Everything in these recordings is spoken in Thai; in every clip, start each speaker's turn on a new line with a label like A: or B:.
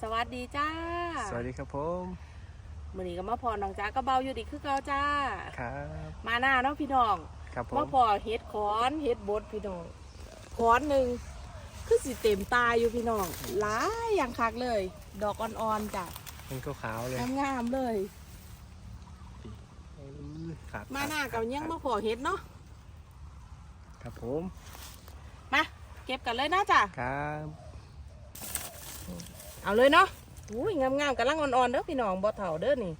A: สวัสดีจ้า
B: สวัสดีครับผม
A: มื้อนี้ก็มาพอน้องจ้าก็เบาอยู่ดีคือเก่าจ้า
B: ครับ
A: มาหน้าเนาะพี่น้อง
B: ครับผม
A: มาพอเฮ็ดขอนเฮ็ดบดพี่น้องขอนหนึ่งคือสิเต็มตาอยู่พี่น้องหลายอย่างคักเลย ดอกอ่อนๆจ้ะ
B: เป็นขาวๆเลย
A: งามๆเลย
B: อื้อครับ
A: มาหน้ากับยังมาพอเฮ็ดเนาะ
B: ครับผม
A: มา เก็บกันเลยนะจ้ะ
B: ครับ
A: เอาเลยเนาะอุ้ยงามๆกำลังอ่อนๆเด้อพี่น้องบ่เฒ่าเด้อนี่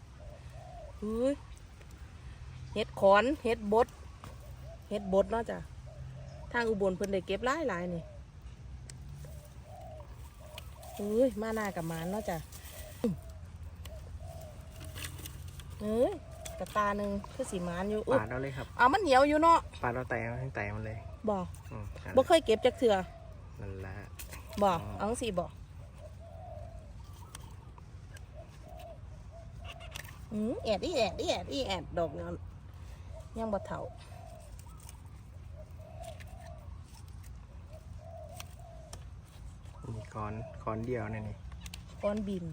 A: อุ้ยเฮ็ดขอนเฮ็ดบดเฮ็ดบดเนาะจ้ะทางอุบลเพิ่นได้เก็บหลายๆนี่อุ้ยมาหน้ากับหมานเนาะจ้ะเอ้ยกระตาหนึ่งคือสีมานอยู่อุ๊ย
B: ปาดเอาเลยครับ
A: เอามันเหนียวอยู่เนาะ
B: ปาดเอาแตงทั้งแตงมันเลย
A: บ่
B: อืมนั่น
A: บ่เคยเก็บจักเถื่อ
B: นั่นแหละ
A: บ่เอาจังสิบ่ อืมแอดอีแอดอีแอดอีแอดดอกนั้นยังบ่เฒ่า
B: มีคอนคอนเดียวนี่นี่
A: ก้อนบิน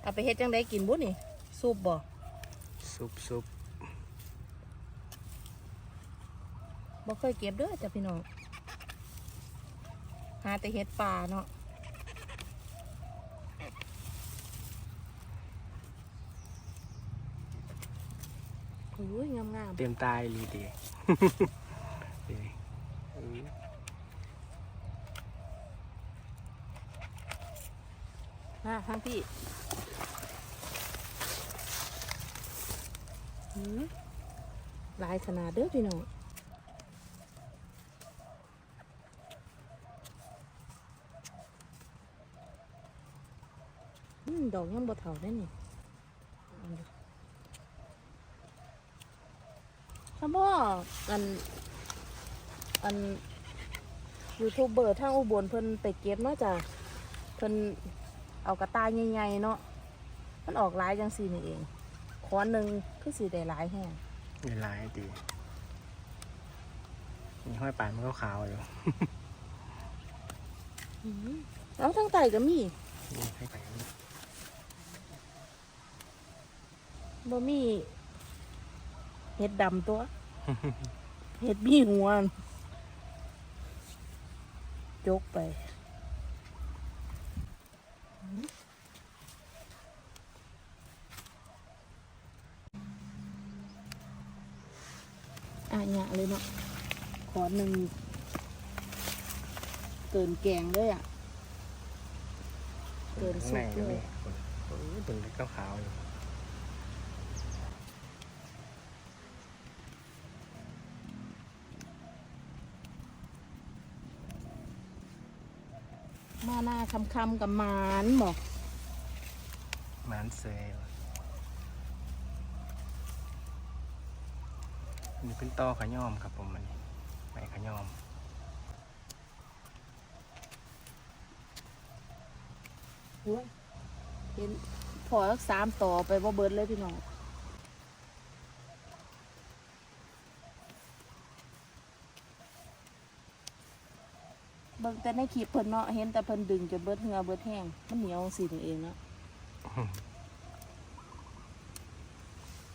A: เอาไปเฮ็ดจังไดกินบุนี่ซุปบ่
B: ซุปซุป
A: บ่เคยเก็บเด้อจ้ะพี่น้องหาแต่เฮ็ดป่าเนาะ อุ้ยงาม
B: เต็มตายลีดีดีอื้อ
A: ๆมาทั้งพี่หือหลายขนาดเด้อพี่น้องอืมดอกยังบ่เท่าได้นี่อันเดียว ถ้าบ่อัน อันยูทูบเบอร์ทางอุบลเพิ่นไปเก็บเนาะจ้ะเพิ่นเอากระต่ายใหญ่ๆเนาะมันออกหลายจังสี่นี่เองขอนหนึ่งคือสีได้หลายแห้ง
B: มีลายดีมีห้อยปานมันก็ขาวอยู่
A: อื้อหือเอาทั้งไตก็มี
B: นี่ให้ไปนี่
A: บ่มี เห็ดดำตัว เห็ดมีหัวจกไปอะเนี่ยเลยเนาะขอหนึ่งเกินแกงเลยอะ เกิน
B: ข้าง
A: สุ
B: ใน
A: ก
B: ก็
A: เล
B: มี
A: ย
B: โอ้ยตึงก็ขาวอ
A: หน้าคำคำๆกับหมานบอก
B: มันเซยว่ะอันนี่เป็นต้อขย่อมครับผมอันนี้ไม้ขย่อม
A: เห็นพอสักสามต่อไปบ่เบิดเลยพี่น้อง เบิ่งแต่ในคลิปเพิ่นเนาะเห็นแต่เพิ่นดึงจนเบิดเหงือเบิดแห้งมันเหนียวสินี่เองเนาะ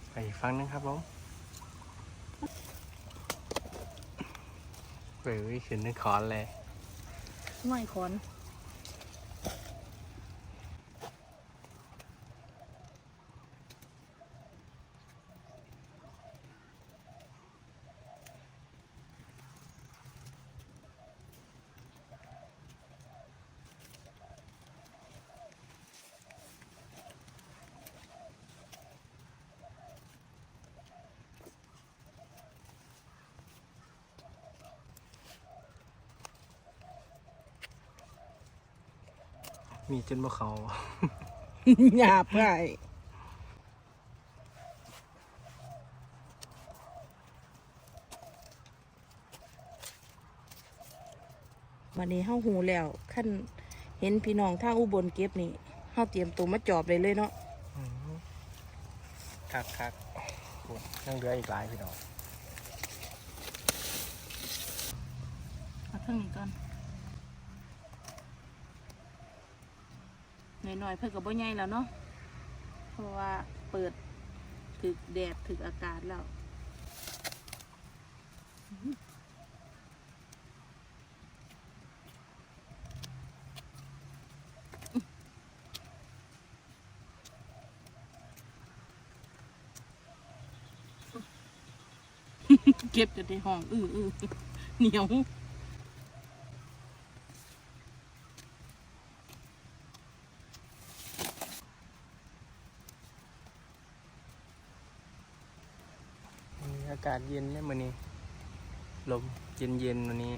B: ไปอีกฟังนึงครับผมเฮ้ยขึ้นนึกคอนเลย
A: หน่อยคอน
B: มีจนบ่เขา
A: หยาบไงวันนี้เฮาหูแล้วขั้นเห็นพี่น้องทางอุบลเก็บนี่เฮาเตรียมตัวมาจอบเลยเลยเนาะ
B: อื้อหือคักคักโอ้ยยังเหลืออีกหลายพี่น้อง
A: ผักทั้งนี้ก่อน หน่อยๆเพิ่นก็บ่ใหญ่แล้วเนาะเพราะว่าเปิดถึกแดดถึกอากาศแล้วเก็บจะได้ห้อง อื้ออื้อเหนียว
B: วันนี้อากาศเย็นเนี่ยมันนี้ ลมเย็นเย็นๆวันนี้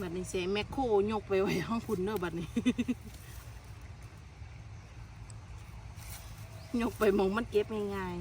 A: บัดนี้เสียแมคโครยกไปไว้ห้องคุณเนอะบัดนี้ ยกไปมองมันเก็บง่าย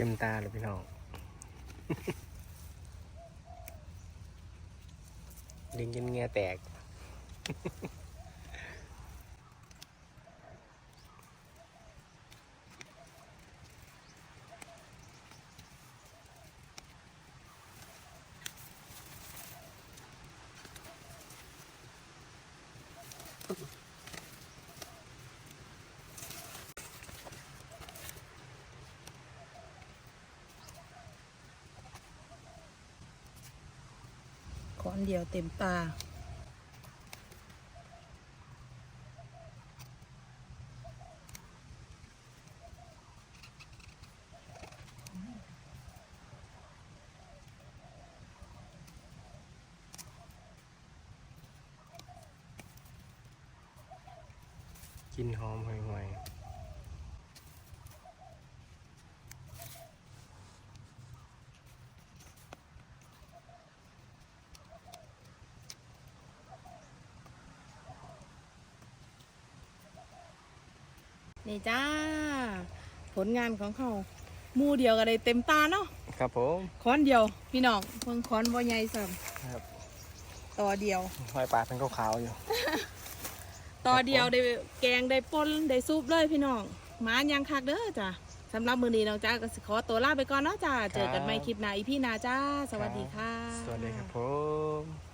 B: เต็มตาเลยพี่น้อง ดึงจนเงือแตก
A: ๆค้อนเดียวเต็มตา
B: กินหอมห่วยๆ
A: นี่จ้า ผลงานของเขาหมู่เดียวกันเลยเต็มตาเนาะ
B: ครับผม
A: ค้อนเดียว พี่น้องเพิ่งค้อนบ่ใหญ่ซ้
B: ครับำ
A: ต่อเดียว
B: หอยปลาเป็นขาวๆอยู่
A: ต่อเดียวได้แกงได้ป่นได้ซุปเลยพี่น้องหมายังคักเด้อจ้ะสำหรับมือนี้น้องจ้าก็สิขอตัวลาไปก่อนเนาะจ้าเจอกันใหม่คลิปหน้าอีพี่นาจ้า สวัสดีค่ะ
B: สวัสดีครับผม